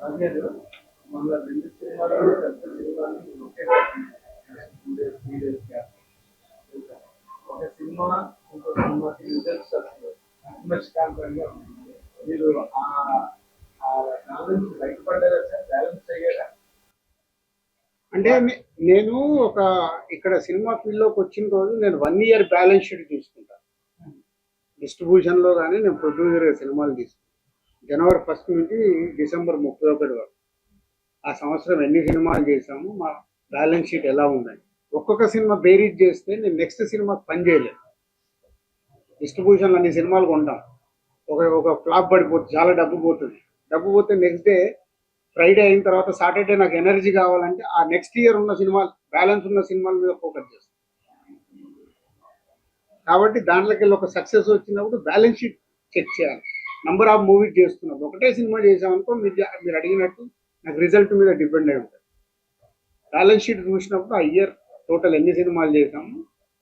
ఒకే cinema ఇంకో సినిమాకి results వస్తుంది మీరు ఆ బ్యాలెన్స్ బయటపడ్డారా సార్? బ్యాలెన్స్ అయ్యారా? అంటే నేను ఒక ఇక్కడ సినిమా ఫీల్డ్లోకి వచ్చిన రోజు నేను వన్ ఇయర్ బ్యాలెన్స్ షీట్ చూసుకుంటా డిస్ట్రిబ్యూషన్లో కానీ నేను ప్రొడ్యూసర్ సినిమాలు తీసుకుంటాను జనవరి ఫస్ట్ నుంచి డిసెంబర్ ముప్పై ఒకటి వరకు. ఆ సంవత్సరం ఎన్ని సినిమాలు చేసాము మా బ్యాలెన్స్ షీట్ ఎలా ఉందని ఒక్కొక్క సినిమా బేరీజ్ చేస్తే నేను నెక్స్ట్ సినిమాకి పని చేయలేను డిస్ట్రిబ్యూషన్ అన్ని సినిమాలు కొంటాం. ఒక ఒక ఫ్లాప్ పడిపోతుంది చాలా డబ్బు పోతుంది. డబ్బు పోతే నెక్స్ట్ డే ఫ్రైడే అయిన తర్వాత సాటర్డే నాకు ఎనర్జీ కావాలంటే ఆ నెక్స్ట్ ఇయర్ ఉన్న సినిమాలు బ్యాలెన్స్ ఉన్న సినిమాల మీద ఫోకస్ చేస్తాను కాబట్టి దాంట్లోకి వెళ్ళి ఒక సక్సెస్ వచ్చినప్పుడు బ్యాలెన్స్ షీట్ చెక్ చేయాలి. నంబర్ ఆఫ్ మూవీస్ చేస్తున్నాం ఒకటే సినిమా చేసామనుకో మీరు మీరు అడిగినట్టు నాకు రిజల్ట్ మీద డిపెండ్ అయి ఉంటుంది. బ్యాలెన్స్ షీట్ చూసినప్పుడు ఆ ఇయర్ టోటల్ ఎన్ని సినిమాలు చేసాము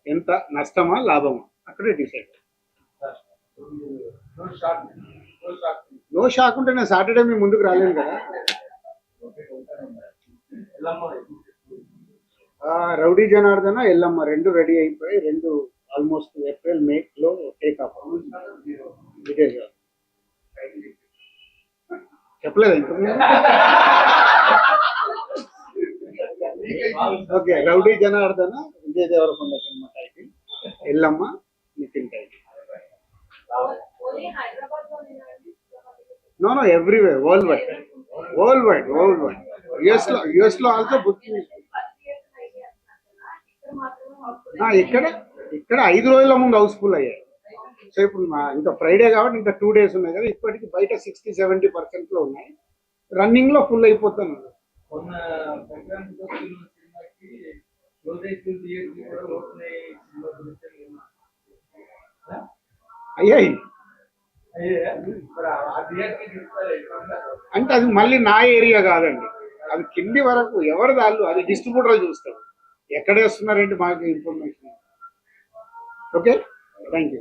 ఎంత నష్టమా లాభమా అక్కడే డిసైడ్. నో షాక్ ఉంటే నేను సాటర్డే మీ ముందుకు రాలేను కదా. రౌడీ జనార్దన ఎల్లమ్మ రెండు రెడీ అయిపోయి రెండు ఆల్మోస్ట్ ఏప్రిల్ మే లో టేక్ ఆఫ్ విజయ్ గారు చెప్పలేదు okay rowdy Janardhana Vijay Deverakonda cinema title. Yellamma Nithiin title. No no everywhere world wide world wide world wide యుఎస్లో యుఎస్లో ఆల్సో బుకింగ్ ఇక్కడ ఇక్కడ ఐదు రోజుల ముందు హౌస్ఫుల్ అయ్యాయి సో ఇప్పుడు మా ఇంకా ఫ్రైడే కాబట్టి ఇంకా టూ డేస్ ఉన్నాయి కదా. ఇప్పటికి బయట సిక్స్టీ సెవెంటీ పర్సెంట్లో ఉన్నాయి. రన్నింగ్లో ఫుల్ అయిపోతాను? అయ్యాయి అంటే అది మళ్ళీ నా ఏరియా కాదండి. అది కింది వరకు ఎవరు వాళ్ళు అది డిస్ట్రిబ్యూటర్ చూస్తారు ఎక్కడ వేస్తున్నారంటే మాకు ఇన్ఫర్మేషన్ ఓకే? Thank you